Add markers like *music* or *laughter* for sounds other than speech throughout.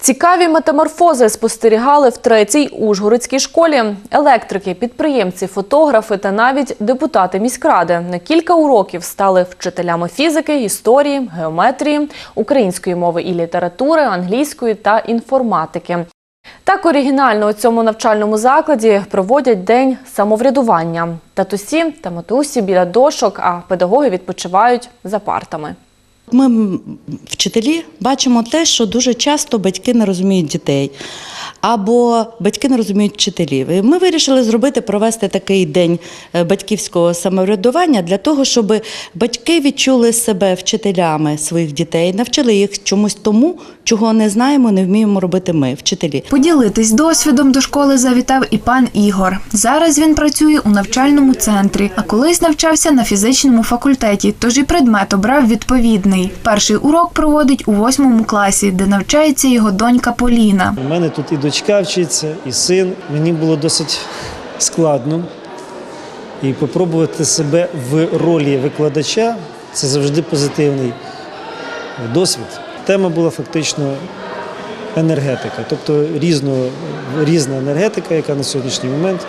Цікаві метаморфози спостерігали в третій Ужгородській школі. Електрики, підприємці, фотографи та навіть депутати міськради на кілька уроків стали вчителями фізики, історії, геометрії, української мови і літератури, англійської та інформатики. Так оригінально у цьому навчальному закладі проводять день самоврядування. Татусі та матусі біля дошок, а педагоги відпочивають за партами. Ми, вчителі, бачимо те, що дуже часто батьки не розуміють дітей або батьки не розуміють вчителів. І ми вирішили зробити, провести такий день е, батьківського самоврядування для того, щоб батьки відчули себе вчителями своїх дітей, навчили їх чомусь тому, чого не знаємо, не вміємо робити ми, вчителі. Поділитись досвідом до школи завітав і пан Ігор. Зараз він працює у навчальному центрі, а колись навчався на фізичному факультеті, тож і предмет обрав відповідний. Перший урок проводить у восьмому класі, де навчається його донька Поліна. У мене тут і дочка вчиться, і син. Мені було досить складно. І попробувати себе в ролі викладача це завжди позитивний досвід. Тема була фактично енергетика, тобто різно, різна енергетика, яка на сьогоднішній момент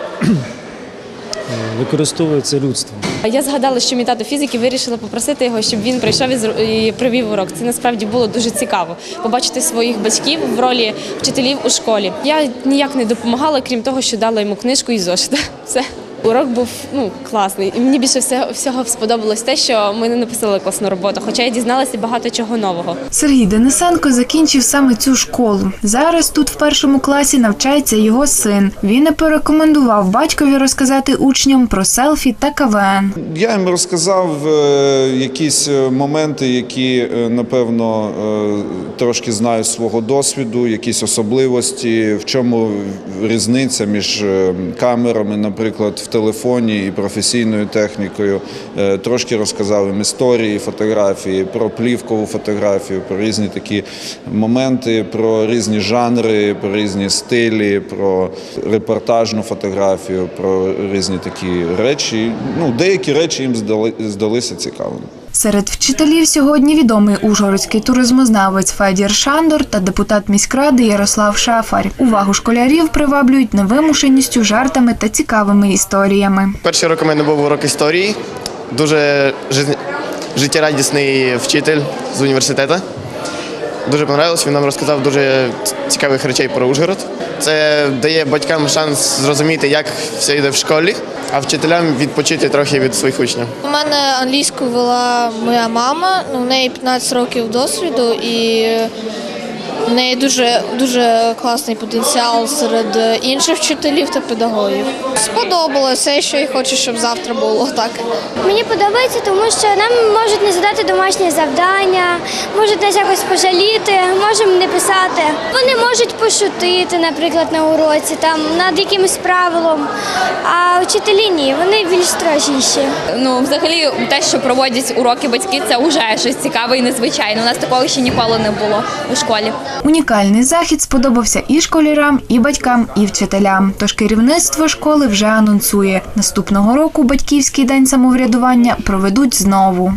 використовується людством. Я згадала, що мій тато фізики вирішила попросити його, щоб він прийшов і провів урок. Це насправді було дуже цікаво побачити своїх батьків в ролі вчителів у школі. Я ніяк не допомагала, крім того, що дала йому книжку і зошит. *laughs* Все. Урок був ну класний, і мені більше всього, всього сподобалось те, що ми не написали класну роботу, хоча я дізналася багато чого нового. Сергій Денисенко закінчив саме цю школу. Зараз тут в першому класі навчається його син. Він і порекомендував батькові розказати учням про селфі та КВН. Я їм розказав е, якісь е, моменти, які е, напевно трошки знаю з свого досвіду, якісь особливості, в чому різниця між камерами, наприклад, в телефоні і професійною технікою. Е, Трошки розказав їм історії, фотографії, про плівкову фотографію, про різні такі моменти, про різні жанри, про різні стилі, про репортажну фотографію, про різні такі речі. Ну, деякі речі їм здали, здалися цікавими. Серед вчителів сьогодні відомий ужгородський туризмознавець Федір Шандор та депутат міськради Ярослав Шафар. Увагу школярів приваблюють невимушеністю, жартами та цікавими історіями. Перший урок у мене був урок історії. Дуже життєрадісний вчитель з університету. Дуже понравилось, він нам розказав дуже цікавих речей про Ужгород. Це дає батькам шанс зрозуміти, як все йде в школі, а вчителям відпочити трохи від своїх учнів. У мене англійську вела моя мама, ну, в неї 15 років досвіду і в неї дуже, дуже класний потенціал серед інших вчителів та педагогів. Сподобалося що я хочу, щоб завтра було так. Мені подобається, тому що нам можуть не задати домашні завдання, можуть нас якось пожаліти, можемо не писати. Вони можуть пошутити, наприклад, на уроці, там над якимось правилом. А вчителі ні, вони більш строжіші. Ну, взагалі, те, що проводять уроки батьки, це вже щось цікаве і незвичайне. У нас такого ще ніколи не було у школі. Унікальний захід сподобався і школярам, і батькам, і вчителям. Тож керівництво школи вже анонсує, наступного року батьківський день самоврядування проведуть знову.